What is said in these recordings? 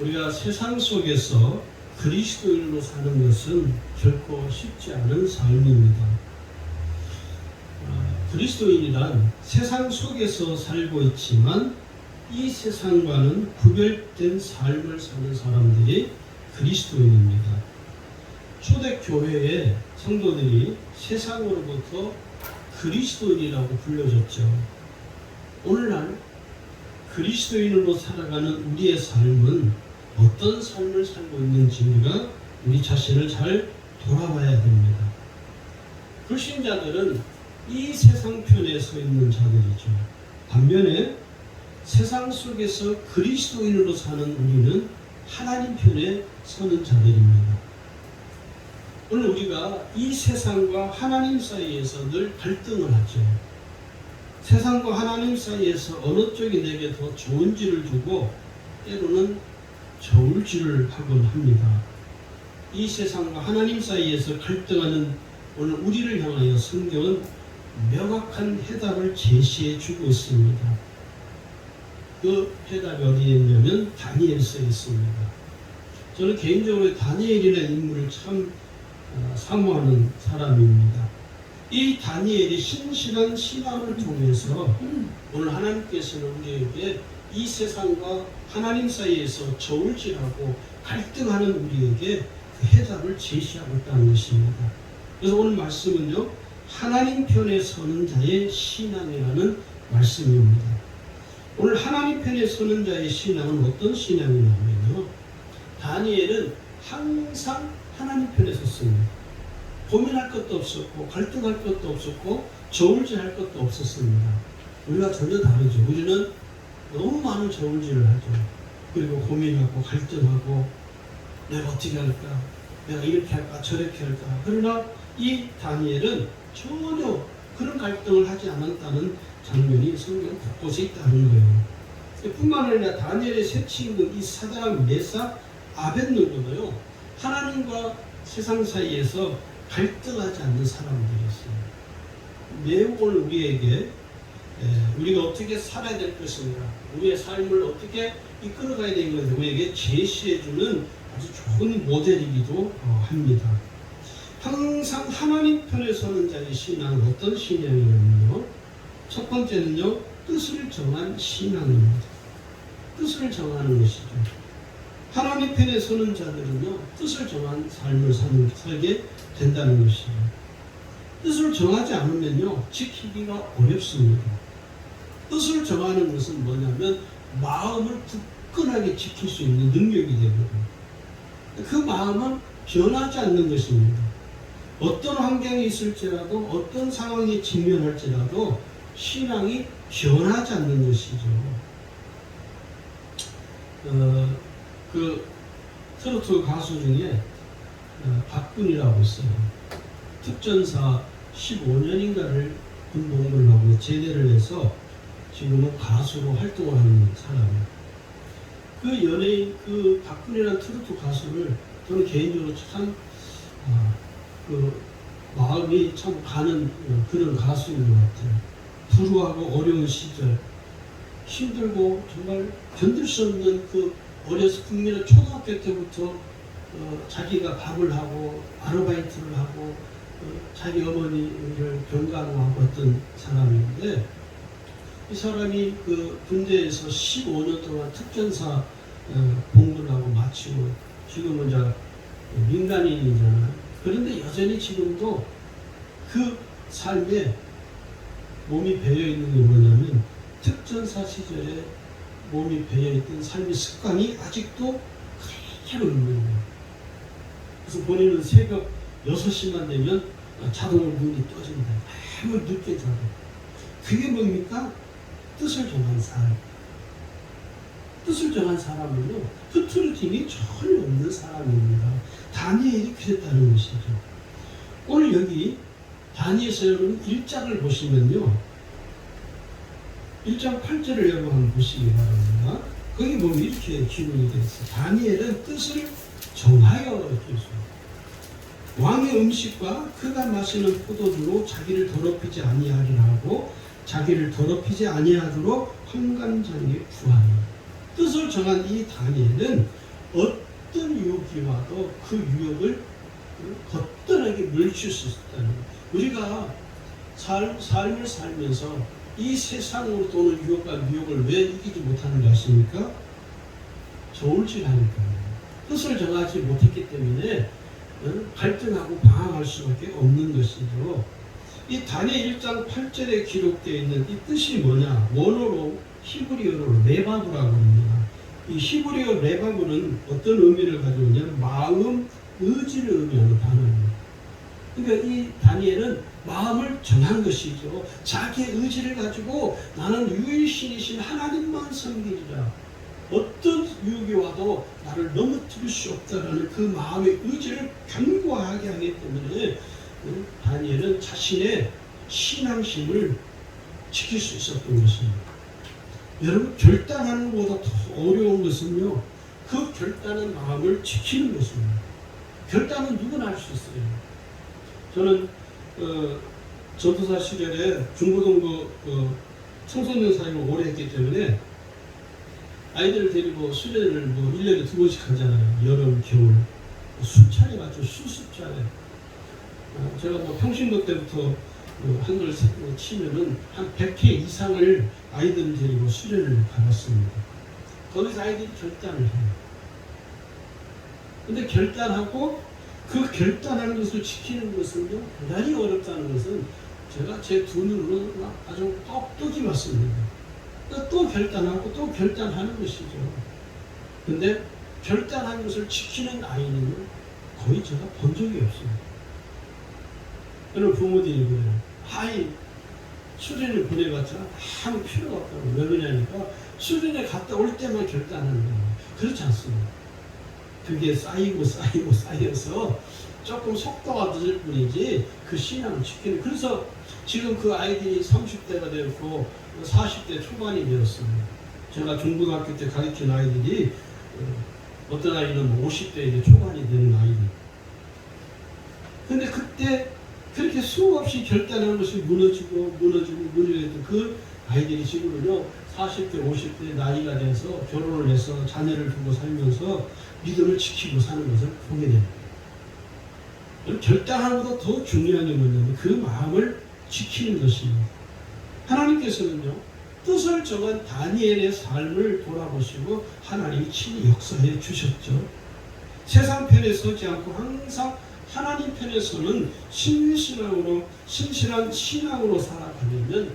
우리가 세상 속에서 그리스도인으로 사는 것은 결코 쉽지 않은 삶입니다. 아, 그리스도인이란 세상 속에서 살고 있지만 이 세상과는 구별된 삶을 사는 사람들이 그리스도인입니다. 초대교회의 성도들이 세상으로부터 그리스도인이라고 불려졌죠. 오늘날 그리스도인으로 살아가는 우리의 삶은 어떤 삶을 살고 있는지 우리가 우리 자신을 잘 돌아봐야 됩니다. 불신자들은 이 세상 편에 서 있는 자들이죠. 반면에 세상 속에서 그리스도인으로 사는 우리는 하나님 편에 서는 자들입니다. 오늘 우리가 이 세상과 하나님 사이에서 늘 갈등을 하죠. 세상과 하나님 사이에서 어느 쪽이 내게 더 좋은지를 두고 때로는 저울질을 하곤 합니다. 이 세상과 하나님 사이에서 갈등하는 오늘 우리를 향하여 성경은 명확한 해답을 제시해 주고 있습니다. 그 해답이 어디에 있냐면 다니엘서에 있습니다. 저는 개인적으로 다니엘이라는 인물을 참 어, 사모하는 사람입니다. 이 다니엘이 신실한 신앙을 통해서 오늘 하나님께서는 우리에게 이 세상과 하나님 사이에서 저울질하고 갈등하는 우리에게 그 해답을 제시하고 있다는 것입니다. 그래서 오늘 말씀은요, 하나님 편에 서는 자의 신앙이라는 말씀입니다. 오늘 하나님 편에 서는 자의 신앙은 어떤 신앙이냐면요, 다니엘은 항상 하나님 편에 섰습니다. 고민할 것도 없었고, 갈등할 것도 없었고, 저울질할 것도 없었습니다. 우리가 전혀 다르죠. 우리는 너무 많은 저울질을 하죠. 그리고 고민하고 갈등하고 내가 어떻게 할까? 내가 이렇게 할까? 저렇게 할까? 그러나 이 다니엘은 전혀 그런 갈등을 하지 않았다는 장면이 성경 곳곳에 있다는 거예요. 뿐만 아니라 다니엘의 세 친구 이 사드랑 메사 아벤누고도요 하나님과 세상 사이에서 갈등하지 않는 사람들이었어요. 매우 오늘 우리에게 예, 우리가 어떻게 살아야 될 것인가, 우리의 삶을 어떻게 이끌어가야 되는 것을 우리에게 제시해주는 아주 좋은 모델이기도 어, 합니다. 항상 하나님 편에 서는 자의 신앙은 어떤 신앙이냐면요. 첫 번째는요, 뜻을 정한 신앙입니다. 뜻을 정하는 것이죠. 하나님 편에 서는 자들은요, 뜻을 정한 삶을 사는, 살게 된다는 것이죠. 뜻을 정하지 않으면요, 지키기가 어렵습니다. 뜻을 정하는 것은 뭐냐면 마음을 굳건하게 지킬 수 있는 능력이 되거든요. 그 마음은 변하지 않는 것입니다. 어떤 환경이 있을지라도 어떤 상황에 직면할지라도 신앙이 변하지 않는 것이죠. 어, 그 트로트 가수 중에 어, 박군이라고 있어요. 특전사 15년인가를 군복무를 하고 제대를 해서 지금은 가수로 활동을 하는 사람이에요. 그 연예인 그 박근혜라는 트로트 가수를 저는 개인적으로 참 아, 그 마음이 참 가는 그런 가수인 것 같아요. 불우하고 어려운 시절 힘들고 정말 견딜 수 없는 그 어려서 국민의 초등학교 때부터 어, 자기가 밥을 하고 아르바이트를 하고 어, 자기 어머니를 병간호하고 했던 사람인데 이 사람이 그 군대에서 15년 동안 특전사 어, 복무를 하고 마치고 지금은 이제 민간인이잖아요. 그런데 여전히 지금도 그 삶에 몸이 배어 있는 게 뭐냐면 특전사 시절에 몸이 배어 있던 삶의 습관이 아직도 그대로 있는 거예요. 그래서 본인은 새벽 6시만 되면 자동으로 눈이 떠진다. 너무 늦게 자고. 그게 뭡니까? 뜻을 정한 사람. 뜻을 정한 사람은요, 흐트러짐이 전혀 없는 사람입니다. 다니엘이 그랬다는 것이죠. 오늘 여기 다니엘서 여러분 1장을 보시면요, 1장 8절을 여러분 보시기 바랍니다. 거기 보면 이렇게 기록이 되어 있어요. 다니엘은 뜻을 정하여 있어요. 왕의 음식과 그가 마시는 포도주로 자기를 더럽히지 아니하리라 하고 자기를 더럽히지 아니하도록 환관장에 구하니 뜻을 정한 이 다니엘은 어떤 유혹이 와도 그 유혹을 거뜬하게 물칠 수 있다는 거예요. 우리가 삶, 삶을 살면서 이 세상으로 도는 유혹과 미혹을 왜 이기지 못하는 거 아십니까? 저울질하니까요. 뜻을 정하지 못했기 때문에 어? 갈등하고 방황할 수밖에 없는 것이죠. 이 다니엘 1장 8절에 기록되어 있는 이 뜻이 뭐냐? 원어로 히브리어로 레바브라고 합니다. 이 히브리어 레바브는 어떤 의미를 가지고 있냐면 마음, 의지를 의미하는 단어입니다. 그러니까 이 다니엘은 마음을 정한 것이죠. 자기의 의지를 가지고 나는 유일신이신 하나님만 섬기리라. 어떤 유혹이 와도 나를 넘어뜨릴 수 없다라는 그 마음의 의지를 견고하게 하기 때문에 음, 다니엘은 자신의 신앙심을 지킬 수 있었던 것입니다. 여러분 결단하는 것보다 더 어려운 것은요. 그 결단한 마음을 지키는 것입니다. 결단은 누구나 할 수 있어요. 저는 어, 전도사 시절에 중고등부 어, 청소년 사역을 오래 했기 때문에 아이들을 데리고 수련을 뭐 1년에 두 번씩 하잖아요. 여름, 겨울. 뭐 수차례 맞죠. 수십 차례. 어, 제가 뭐 평신도 때부터 뭐 한글 치면은 한 100회 이상을 아이들을 데리고 수련을 가봤습니다. 거기서 아이들이 결단을 해요. 근데 결단하고 그 결단하는 것을 지키는 것은요, 대단히 어렵다는 것은 제가 제 두 눈으로 아주 똑똑히 봤습니다. 또, 또 결단하고 또 결단하는 것이죠. 근데 결단한 것을 지키는 아이는 거의 제가 본 적이 없습니다. 여러분 부모들이 그래요. 아이 수련을 보내봤자 아무 필요가 없다고 왜 그러냐니까 수련에 갔다 올 때만 결단하는 거예요. 그렇지 않습니다. 그게 쌓이고 쌓이고 쌓여서 조금 속도가 늦을 뿐이지 그 신앙을 지키는 그래서 지금 그 아이들이 30대가 되었고 40대 초반이 되었습니다. 제가 중고등학교 때 가르친 아이들이 어, 어떤 아이는 50대 이제 초반이 되는 아이들. 근데 그때 그렇게 수없이 결단하는 것이 무너지고 무너지고 무너지고 그 아이들이 지금은요 40대 50대 나이가 돼서 결혼을 해서 자녀를 두고 살면서 믿음을 지키고 사는 것을 보게 됩니다. 결단하는 것보다 더 중요한 게 뭐냐면 그 마음을 지키는 것입니다. 하나님께서는요 뜻을 정한 다니엘의 삶을 돌아보시고 하나님이 친히 역사해 주셨죠. 세상 편에 서지 않고 항상 하나님 편에 서는 신신앙으로 신실한 신앙으로 살아가려면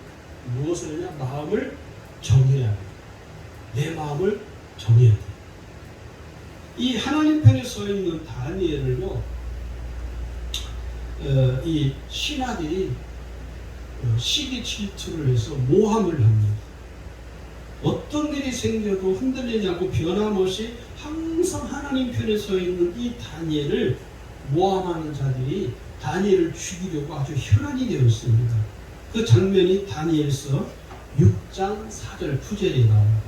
무엇을 하냐 마음을 정해야 돼. 내 마음을 정해야 돼. 이 하나님 편에 서 있는 다니엘을요, 어, 이 신하들이 어, 시기 질투를 해서 모함을 합니다. 어떤 일이 생겨도 흔들리지 않고 변함없이 항상 하나님 편에 서 있는 이 다니엘을 모함하는 자들이 다니엘을 죽이려고 아주 혈안이 되었습니다. 그 장면이 다니엘서 6장 4절 9절에 나옵니다.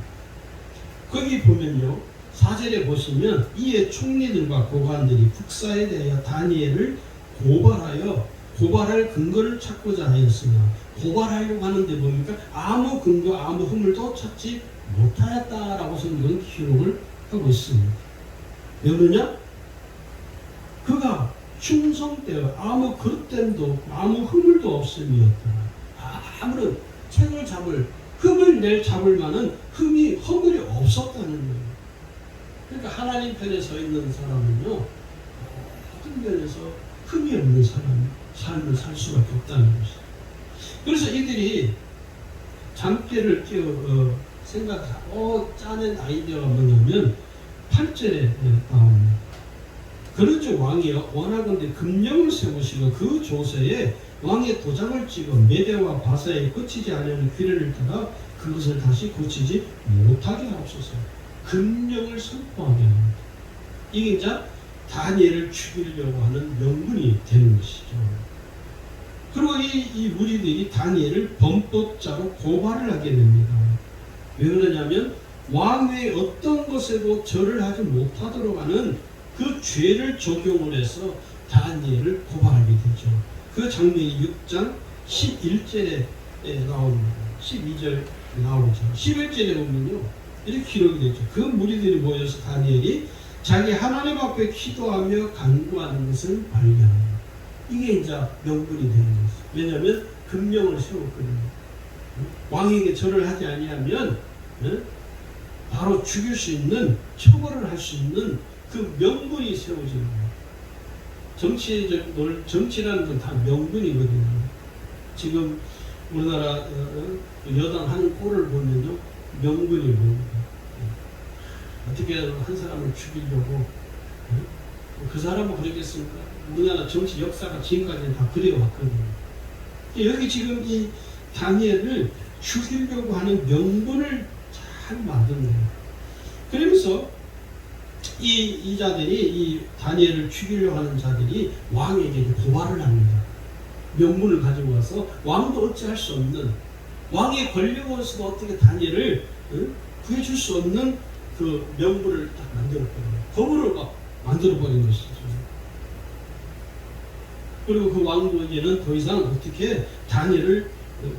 거기 보면요. 4절에 보시면 이에 총리들과 고관들이 북사에 대하여 다니엘을 고발하여 고발할 근거를 찾고자 하였으나 고발하려고 하는데 뭡니까? 아무 근거 아무 허물도 찾지 못하였다라고 성경은 기록을 하고 있습니다. 왜 그러냐? 그가 충성되어 아무 그릇됨도 아무 허물도 없음이었다. 아무런 책을 잡을 흠을 낼 잡을 만한 흠이 허물이 없었다는 거예요. 그러니까 하나님 편에 서 있는 사람은요 모든 면에서 흠이 없는 사람 삶을 살 수밖에 없다는 것이죠. 그래서 이들이 잠깨를 끼어 어, 생각하고 짜낸 아이디어가 뭐냐면 8절에 나옵니다. 그러죠 왕이여 원하건대 금령을 세우시고 그 조서에 왕의 도장을 찍어 메대와 바사에 거치지 않으는 규례를 따라 그것을 다시 고치지 못하게 하옵소서. 금령을 선포하게 합니다. 이게 이제 다니엘을 죽이려고 하는 명분이 되는 것이죠. 그리고 이, 이 무리들이 다니엘을 범법자로 고발을 하게 됩니다. 왜 그러냐면 왕 외에 어떤 것에도 절을 하지 못하도록 하는 그 죄를 적용을 해서 다니엘을 고발하게 되죠. 그 장면이 6장 11절에 나옵니다. 12절 나오죠. 11절에 보면요. 이렇게 기록이 되죠. 그 무리들이 모여서 다니엘이 자기 하나님 앞에 기도하며 간구하는 것을 발견합니다. 이게 이제 명분이 되는 거죠. 왜냐하면 금령을 세웠거든요. 왕에게 절을 하지 아니하면 어? 바로 죽일 수 있는 처벌을 할 수 있는 그 명분이 세워지는 거예요. 정치적 논- 정치라는 건 다 명분이거든요. 지금 우리나라 어, 어, 여당 하는 꼴을 보면요 명분이? 예. 어떻게 한 사람을 죽이려고 예? 그 사람은 그러겠습니까? 우리나라 정치 역사가 지금까지 다 그래왔거든요. 여기 지금 이 다니엘을 죽이려고 하는 명분을 잘 만든 거예요. 그러면서 이, 이 자들이 이 다니엘을 죽이려고 하는 자들이 왕에게 고발을 합니다. 명분을 가지고 와서 왕도 어찌할 수 없는 왕의 권력으로서도 어떻게 다니엘을 어? 구해줄 수 없는 그 명분을 딱 만들었거든요. 법으로 막 만들어버린 것이죠. 그리고 그 이제는 더 이상 어떻게 다니엘을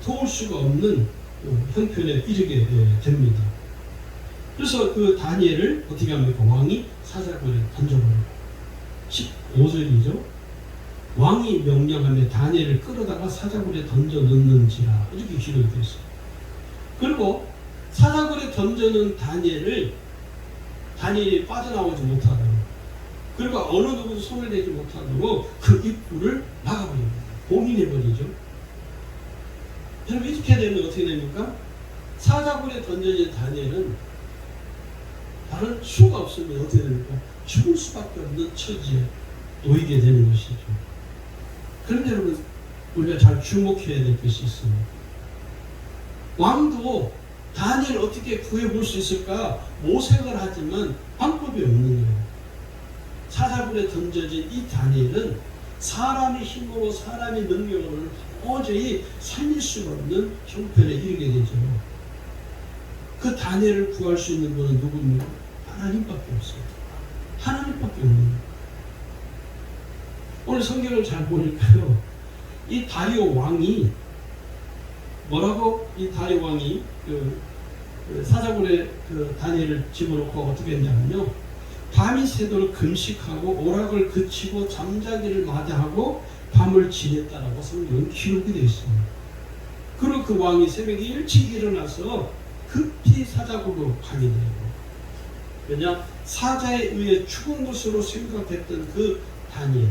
도울 수가 없는 어, 형편에 이르게 예, 됩니다. 그래서 그 다니엘을 어떻게 합니까? 왕이 사자굴에 던져버려요. 15절이죠. 왕이 명령하며 다니엘을 끌어다가 사자굴에 던져 넣는지라 이렇게 기록이 되어 있어요. 그리고 사자굴에 던져 넣은 다니엘을 다니엘이 빠져나오지 못하도록 그리고 어느 누구도 손을 대지 못하도록 그 입구를 막아버립니다. 봉인해버리죠. 여러분 이렇게 되면 어떻게 됩니까? 사자굴에 던져진 다니엘은 다른 수가 없으면 어떻게 됩니까? 죽을 수밖에 없는 처지에 놓이게 되는 것이죠. 그런데 여러분 우리가 잘 주목해야 될 것이 있습니다. 왕도 다니엘 어떻게 구해볼 수 있을까 모색을 하지만 방법이 없는 거예요. 사자굴에 던져진 이 다니엘은 사람의 힘으로 사람의 능력으로는 도저히 살릴 수가 없는 형편에 이르게 되죠. 그 다니엘을 구할 수 있는 분은 누구입니까? 하나님밖에 없어요. 하나님밖에 없는. 오늘 성경을 잘 보니까요. 이 다리오 왕이 뭐라고 이 다리오 왕이 그, 그 사자굴에 그 다니엘을 집어넣고 어떻게 했냐면요. 밤이 새도록 금식하고 오락을 그치고 잠자기를 마다하고 밤을 지냈다라고 성경은 기록이 되어 있습니다. 그리고 그 왕이 새벽에 일찍 일어나서 급히 사자굴로 가게 돼요. 왜냐 사자에 의해 죽은 것으로 생각했던 그 다니엘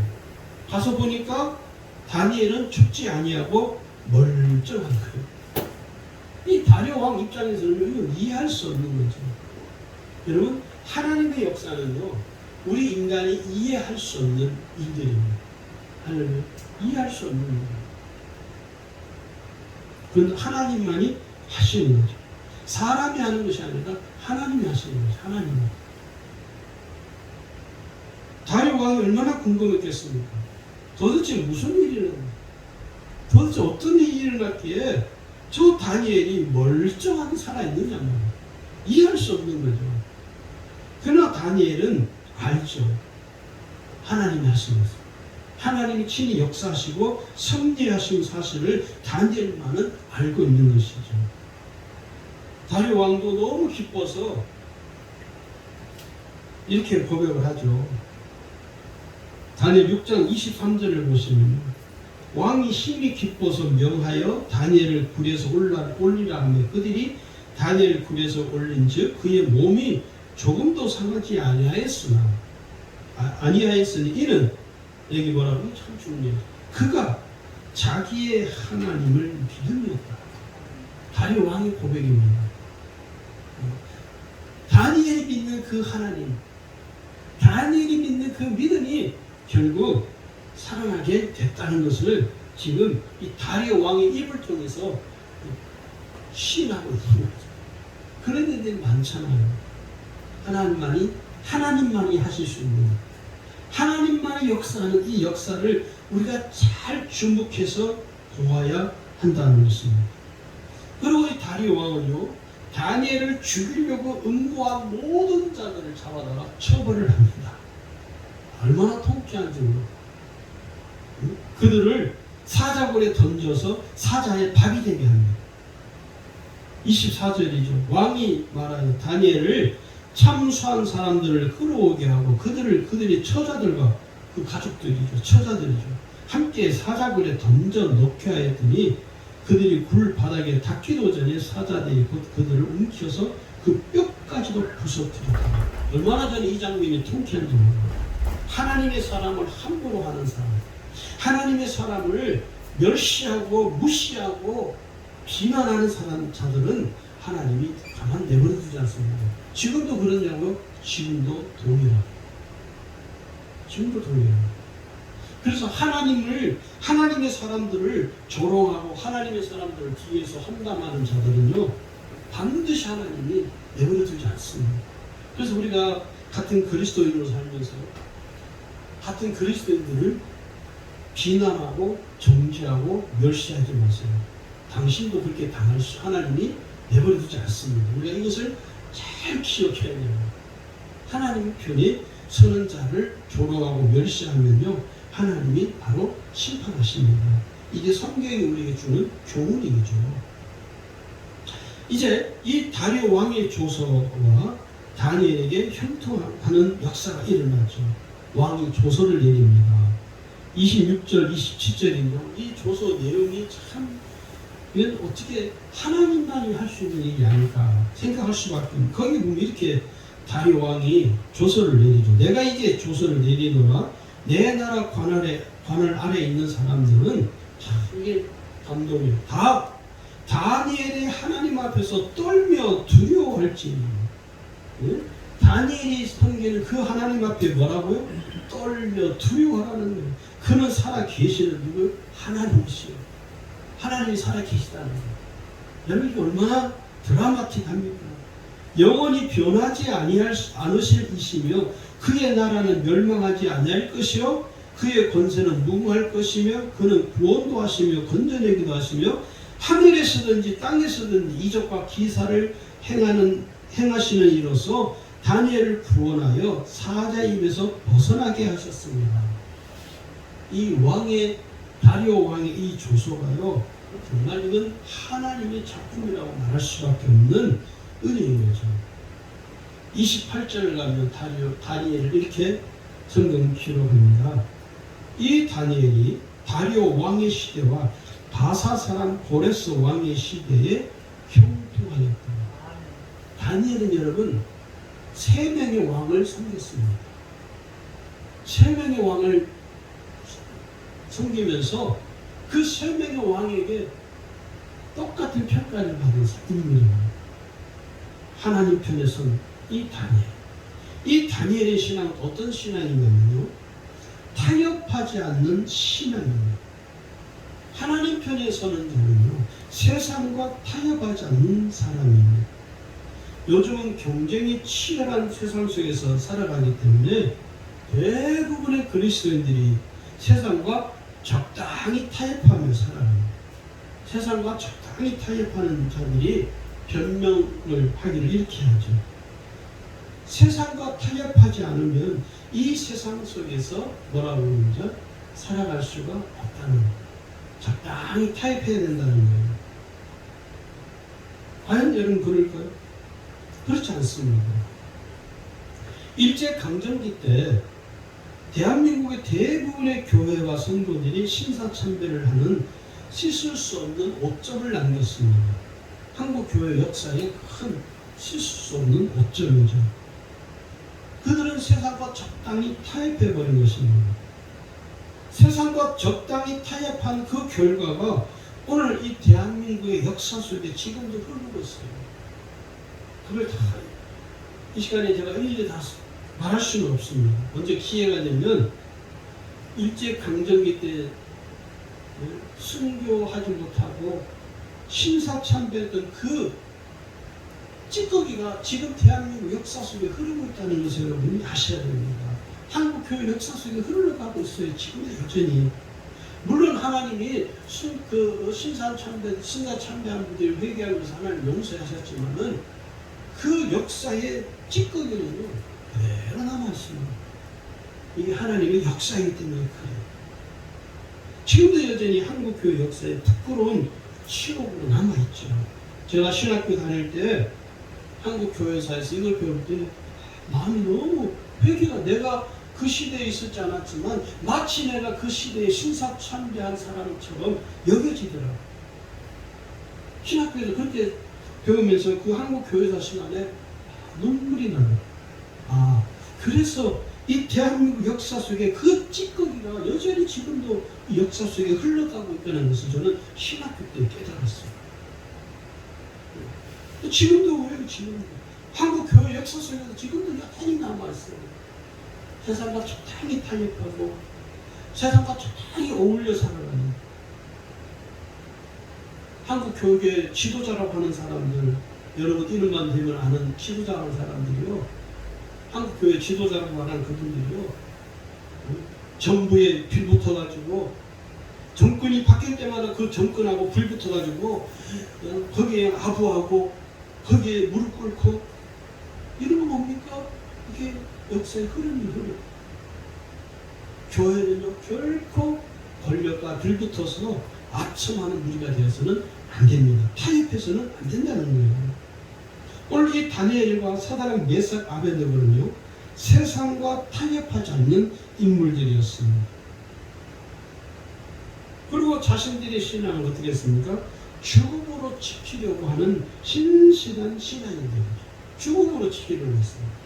가서 보니까 다니엘은 죽지 아니하고 멀쩡한 거예요. 이 다리오 왕 입장에서는 이거 이해할 수 없는 거죠. 여러분 하나님의 역사는요 우리 인간이 이해할 수 없는 일들입니다. 하나님 이해할 수 없는 일. 그건 하나님만이 하시는 거죠. 사람이 하는 것이 아니라 하나님이 하시는 거죠. 하나님이. 왕이 얼마나 궁금했겠습니까? 도대체 무슨 일이 일어나? 도대체 어떤 일이 일어났기에 저 다니엘이 멀쩡하게 살아있느냐. 이해할 수 없는 거죠. 그러나 다니엘은 알죠. 하나님이 하신 것을. 하나님이 친히 역사하시고 섭리하신 사실을 다니엘만은 알고 있는 것이죠. 다리오 왕도 너무 기뻐서 이렇게 고백을 하죠. 다니엘 6장 23절을 보시면 왕이 심히 기뻐서 명하여 다니엘을 굴에서 올라, 올리라 하며 그들이 다니엘을 굴에서 올린즉 그의 몸이 조금도 상하지 아니하였으나 아, 아니하였으니 이는 여기 뭐라고 참 중요해요. 그가 자기의 하나님을 믿음이었다. 다리오 왕의 고백입니다. 다니엘이 믿는 그 하나님, 다니엘이 믿는 그 믿음이 결국 살아나게 됐다는 것을 지금 이 다리오 왕의 입을 통해서 시인하고 있습니다. 그런 일들이 많잖아요. 하나님만이 하나님만이 하실 수 있는 하나님만이 역사하는 이 역사를 우리가 잘 주목해서 보아야 한다는 것입니다. 그리고 이 다리오 왕은요 다니엘을 죽이려고 응고한 모든 자들을 잡아다가 처벌을 합니다. 얼마나 통쾌한지 모르 그들을 사자굴에 던져서 사자의 밥이 되게 합니다. 24절이죠. 왕이 말하여 다니엘을 참수한 사람들을 끌어오게 하고 그들을 그들의 처자들과 그 가족들이죠 처자들이죠 함께 사자굴에 던져 넣게 하였더니 그들이 굴 바닥에 닿기도 전에 사자들이 곧 그들을 움켜서 그 뼈까지도 부서뜨렸다. 얼마나 전에 이 장면이 통쾌한지 모르겠어요. 하나님의 사람을 함부로 하는 사람, 하나님의 사람을 멸시하고 무시하고 비난하는 사람 자들은 하나님이 가만 내버려 두지 않습니다. 지금도 그러냐고요? 지금도 동일하고. 지금도 동일하고. 그래서 하나님을 하나님의 사람들을 조롱하고 하나님의 사람들을 뒤에서 험담하는 자들은요 반드시 하나님이 내버려 두지 않습니다. 그래서 우리가 같은 그리스도인으로 살면서 같은 그리스도인들을 비난하고 정죄하고 멸시하지 마세요. 당신도 그렇게 당할 수 하나님이 내버려 두지 않습니다. 우리가 이것을 잘 기억해야 됩니다. 하나님의 편에 서는 자를 조롱하고 멸시하면요 하나님이 바로 심판하십니다. 이게 성경이 우리에게 주는 교훈이죠. 이제 이 다리오 왕의 조서와 다니엘에게 형통하는 역사가 일어나죠. 왕이 조서를 내립니다. 26절, 27절인데 이 조서 내용이 참 이건 어떻게 하나님만이 할 수 있는 일이 아닐까 생각할 수밖에 없는 거기 보면 이렇게 다리오 왕이 조서를 내리죠. 내가 이제 조서를 내리노라 내 나라 관할에 관할 아래 있는 사람들은 참 이게 감동이에요. 다 다니엘이 하나님 앞에서 떨며 두려워할지. 예? 다니엘이 섬기는 그 하나님 앞에 뭐라고요? 떨며 두려워하라는 거예요. 그는 살아 계시는 누구? 하나님이시요. 하나님이 살아 계시다는 거예요. 여러분 이게 얼마나 드라마틱합니까? 영원히 변하지 아니할 않으실 이시며 그의 나라는 멸망하지 아니할 것이요 그의 권세는 무궁할 것이며 그는 구원도 하시며 건져내기도 하시며 하늘에서든지 땅에서든지 이적과 기사를 행하는 행하시는 이로서 다니엘을 구원하여 사자 입에서 벗어나게 하셨습니다. 이 왕의 다리오 왕의 이 조서가요 정말 이건 하나님의 작품이라고 말할 수밖에 없는 은혜인 거죠. 28절을 가면 다니엘을 이렇게 성경 기록합니다. 이 다니엘이 다리오 왕의 시대와 바사 사람 고레스 왕의 시대에 형통하였다. 다니엘은 여러분 세 명의 왕을 섬겼습니다. 세 명의 왕을 섬기면서 그 세 명의 왕에게 똑같은 평가를 받은 인물입니다. 하나님 편에 선 이 다니엘. 이 다니엘의 신앙은 어떤 신앙이냐면요. 타협하지 않는 신앙입니다. 하나님 편에 서는 자는요. 세상과 타협하지 않는 사람입니다. 요즘은 경쟁이 치열한 세상 속에서 살아가기 때문에 대부분의 그리스도인들이 세상과 적당히 타협하며 살아갑니다. 세상과 적당히 타협하는 자들이 변명을 하기를 이렇게 하죠. 세상과 타협하지 않으면 이 세상 속에서 뭐라고 그러죠? 살아갈 수가 없다는 거예요. 적당히 타협해야 된다는 거예요. 과연 여러분 그럴까요? 그렇지 않습니다. 일제 강점기 때 대한민국의 대부분의 교회와 성도들이 신사참배를 하는 씻을 수 없는 오점을 남겼습니다. 한국 교회 역사에 큰 씻을 수 없는 오점이죠. 그들은 세상과 적당히 타협해 버린 것입니다. 세상과 적당히 타협한 그 결과가 오늘 이 대한민국의 역사 속에 지금도 흐르고 있어요. 그걸 다 이 시간에 제가 일일이 다 말할 수는 없습니다. 언제 기회가 되면 일제 강점기 때 순교하지 못하고 신사참배했던 그 찌꺼기가 지금 대한민국 역사 속에 흐르고 있다는 것을 여러분이 아셔야 됩니다. 한국 교회 역사 속에 흘러가고 있어요. 지금 여전히. 물론 하나님이 신, 그 신사참배, 신사 참배한 분들이 회개하면서 하나님 용서하셨지만은 그 역사의 찌꺼기는요, 그대로 남아있습니다. 이게 하나님의 역사이기 때문에 그래요. 지금도 여전히 한국 교회 역사에 부끄러운 치욕으로 남아있죠. 제가 신학교 다닐 때 한국 교회사에서 이걸 배울 때 마음이 너무 회개가 내가 그 시대에 있었지 않았지만 마치 내가 그 시대에 신사참배한 사람처럼 여겨지더라. 신학교에서 그렇게 배우면서 그 한국 교회사 시간에 눈물이 나요. 아, 그래서 이 대한민국 역사 속에 그 찌꺼기가 여전히 지금도 이 역사 속에 흘러가고 있다는 것을 저는 신학교 때 깨달았어요. 지금도 왜 지금 한국 교회 역사 속에서 지금도 여전히 남아있어요. 세상과 적당히 타협하고 세상과 적당히 어울려 살아가는 한국 교계 지도자라고 하는 사람들 여러분 이름만 되면 아는 지도자라는 사람들이요 한국 교회 지도자라고 하는 그분들이요 정부에 빌붙어가지고 정권이 바뀔 때마다 그 정권하고 불붙어가지고 거기에 아부하고 거기에 무릎 꿇고 이런 거 뭡니까? 이게 역사의 흐름이 흐름. 교회는요 결코 권력과 불붙어서 아첨하는 무리가 되어서는 안 됩니다. 타협해서는 안 된다는 거예요. 오늘 이 다니엘과 사다랑 메삭 아벤드고는요 세상과 타협하지 않는 인물들이었습니다. 그리고 자신들의 신앙을 어떻게 했습니까? 죽음으로 지키려고 하는 신실한 신앙인들이죠. 죽음으로 지키려고 했습니다.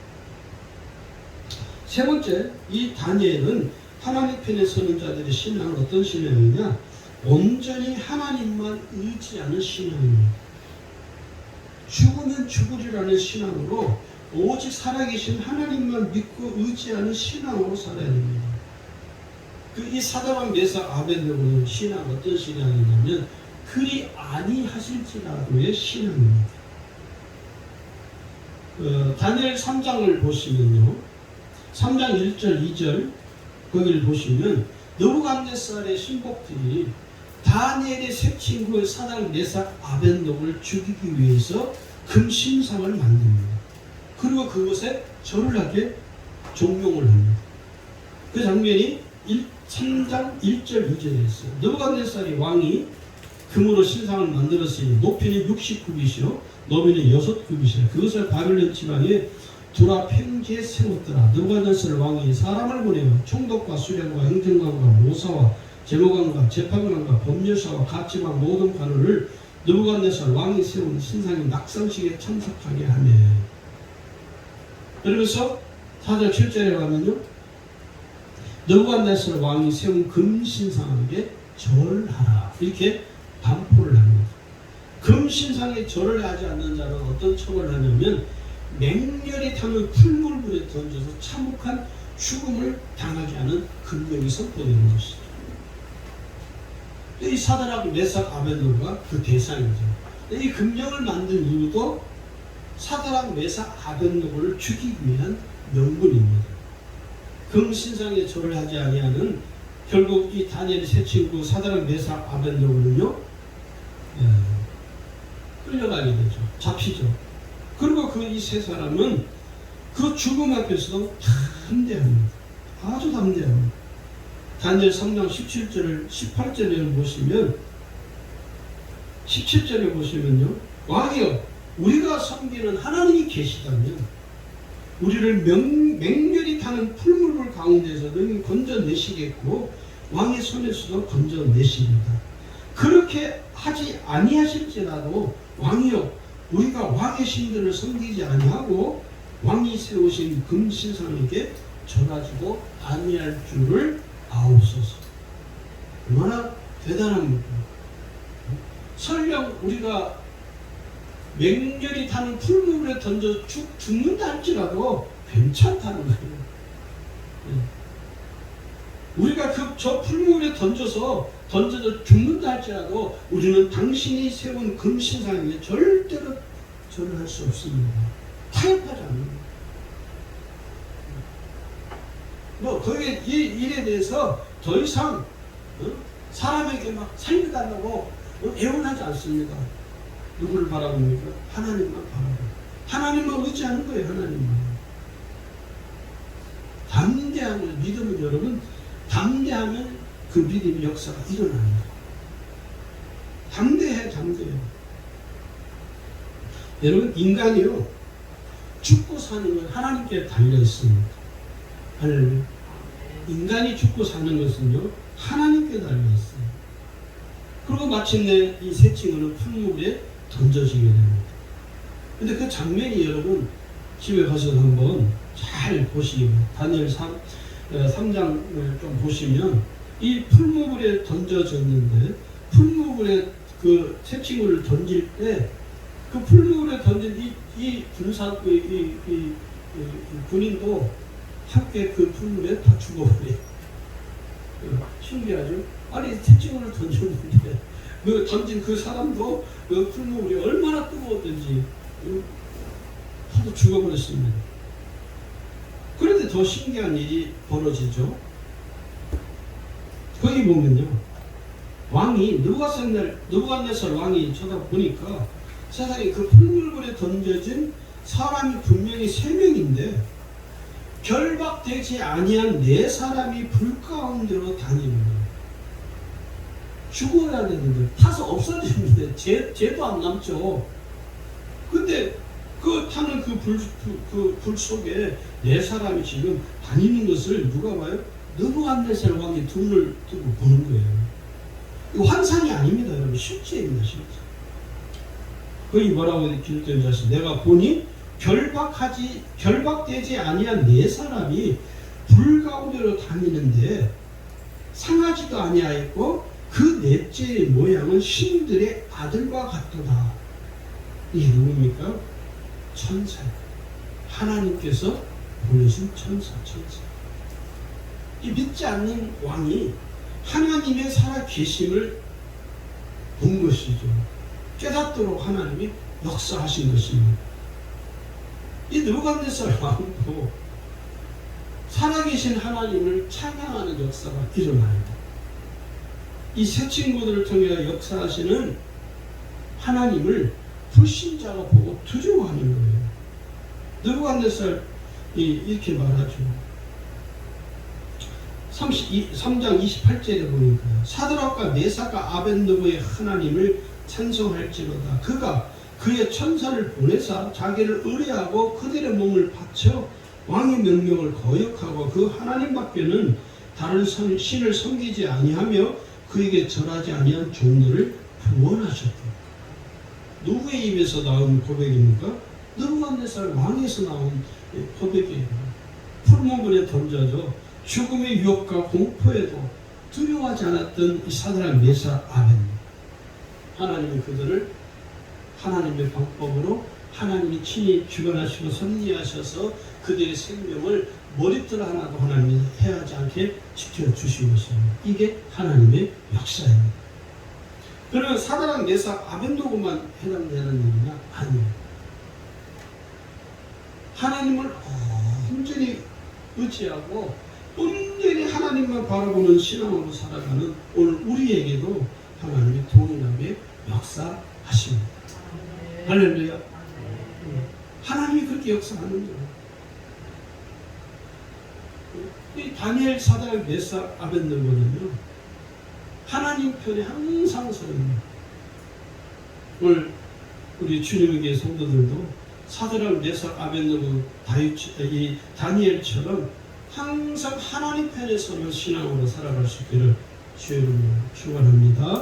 세 번째, 이 다니엘은 하나님 편에 서는 자들의 신앙은 어떤 신앙이냐? 온전히 하나님만 의지하는 신앙입니다. 죽으면 죽으리라는 신앙으로 오직 살아계신 하나님만 믿고 의지하는 신앙으로 살아야 됩니다. 그 이 사다왕 메사 아벤드고는 신앙 어떤 신앙이냐면 그리 아니하실지라도의 신앙입니다. 어, 다니엘 3장을 보시면요. 3장 1절 2절 거기를 보시면 느부갓네살의 신복들이 다니엘의 세 친구 사당 메삭 아벤독을 죽이기 위해서 금신상을 만듭니다. 그리고 그곳에 절을 하게 종용을 합니다. 그 장면이 1, 3장 1절 2절에 있어요. 느부갓네살이 왕이 금으로 신상을 만들었으니 높이는 60kub이시요 너비는 6kub이시라. 그것을 바벨론 지방에 두라 평지에 세웠더라. 느부갓네살 왕이 사람을 보내어 총독과 수령과 행정관과 모사와 제모관과 재판관과 법률사와 각지방 모든 관원을 느부갓네살 왕이 세운 신상의 낙상식에 참석하게 하며 그러면서 4절 7절에 가면요. 느부갓네살 왕이 세운 금신상에게 절하라. 이렇게 반포를 합니다. 금신상에 절을 하지 않는 자는 어떤 처벌을 하냐면 맹렬히 타는 풀물불에 던져서 참혹한 죽음을 당하게 하는 금령이 선포되는 것이죠. 이 사다락 메삭 아벤노가 그 대상이죠. 이 금령을 만든 이유도 사다락 메삭 아벤노를 죽이기 위한 명분입니다. 금신상에 절을 하지 아니하는 결국 이 다니엘 세 친구 사다락 메삭 아벤노는요 예, 끌려가게 되죠. 잡히죠. 그리고 그 이 세 사람은 그 죽음 앞에서도 담대합니다. 아주 담대합니다. 다니엘 3장 17절을 18절에 보시면 17절에 보시면요. 왕이여 우리가 섬기는 하나님이 계시다면 우리를 명, 맹렬히 타는 풀물불 가운데서 너희 건져내시겠고 왕의 손에서도 건져내십니다. 그렇게 하지 아니하실지라도 왕이여 우리가 왕의 신들을 섬기지 아니하고 왕이 세우신 금신상에게 절하지도 아니할 줄을 아옵소서. 얼마나 대단합니까? 설령 우리가 맹렬히 타는 풀무불에 던져 죽, 죽는다 할지라도 괜찮다는 거예요. 예. 우리가 그 저 풀무불에 던져서 던져서 죽는다 할지라도 우리는 당신이 세운 금신상에 절대로 절을 할 수 없습니다. 타협하지 않는다. 뭐 거기에 이 일에 대해서 더 이상 어? 사람에게 막 살려달라고 어? 애원하지 않습니다. 누구를 바라봅니까? 하나님만 바라보. 하나님만 의지하는 거예요. 하나님만. 담대함을 믿음은 여러분 담대하면 그 믿음의 역사가 일어납니다. 담대해 담대해. 여러분 인간이요 죽고 사는 건 하나님께 달려 있습니다. 할렐루야. 인간이 죽고 사는 것은요 하나님께 달려 있어요. 그리고 마침내 이새 친구는 풀무에 던져지게 됩니다. 근데 그 장면이 여러분 집에 가서 한번 잘 보시기 바랍니다. 다니엘 3, 3장을 좀 보시면 이 풀무불에 던져졌는데 풀무불에 그새 친구를 던질 때 그 풀무불에 던진 이, 이 군사 이, 이, 이, 이 군인도 함께 그 풀물에 다 죽어버려요. 어, 신기하죠? 아니 새 친구를 던졌는데 그 던진 그 사람도 그 풀무불이 얼마나 뜨거웠던지 어, 하도 죽어버렸습니다. 그런데 더 신기한 일이 벌어지죠. 거기 보면요. 왕이 느부갓네살 느부갓네살 왕이 쳐다보니까 세상에 그 풀물불에 던져진 사람이 분명히 세 명인데 결박되지 아니한 네 사람이 불 가운데로 다니는. 죽어야 되는데 타서 없어지는데 죄, 죄도 안 남죠. 근데 그 타는 그 불그불 속에 네 사람이 지금 다니는 것을 누가 봐요? 느부갓네살 왕이 눈을 뜨고 보는 거예요. 이거 환상이 아닙니다, 여러분. 실제입니다, 실제. 거기 뭐라고 기록된 자식 내가 보니 결박하지 결박되지 아니한 네 사람이 불 가운데로 다니는데 상하지도 아니하였고 그 넷째의 모양은 신들의 아들과 같도다. 이게 누굽니까? 천사. 하나님께서 보내신 천사, 천사. 이 믿지 않는 왕이 하나님의 살아 계심을 본 것이죠. 깨닫도록 하나님이 역사하신 것입니다. 이 느부갓네살 왕도 살아계신 하나님을 찬양하는 역사가 일어나요. 이새 친구들을 통해 역사하시는 하나님을 불신자가 보고 두려워하는 거예요. 느부갓네살 이렇게 말하죠. 32, 3장 28절에 보니까 사드락과 메사가 아벤느고의 하나님을 찬송할지로다. 그가 그의 천사를 보내사 자기를 의뢰하고 그들의 몸을 바쳐 왕의 명령을 거역하고 그 하나님밖에는 다른 선- 신을 섬기지 아니하며 그에게 절하지 아니한 종들을 구원하셨다. 누구의 입에서 나온 고백입니까? 느부갓네살 왕에서 나온 고백이에요. 풀무불에 던져져 죽음의 유혹과 공포에도 두려워하지 않았던 이 사드락 메사 아벤 하나님이 그들을 하나님의 방법으로 하나님이 친히 주관하시고 섭리하셔서 그들의 생명을 머리털 하나도 하나님이 해하지 않게 지켜주신 것입니다. 이게 하나님의 역사입니다. 그러면 사드락 메사 아벤도고만 해당되는 일이냐? 아니에요. 하나님을 온전히 의지하고 하나님만 바라보는 신앙으로 살아가는 오늘 우리에게도 하나님이 동일하게 역사하십니다. 할렐루야. 하나님이 그렇게 역사하는 거예요. 이 다니엘 사달 메사 아벤느고는요 하나님 편에 항상 서입니다. 오늘 우리 주님에게 성도들도 사드락 메사 아벤느고 다니엘처럼 항상 하나님 편에 서는 신앙으로 살아갈 수 있기를 주의 이름으로 축원합니다.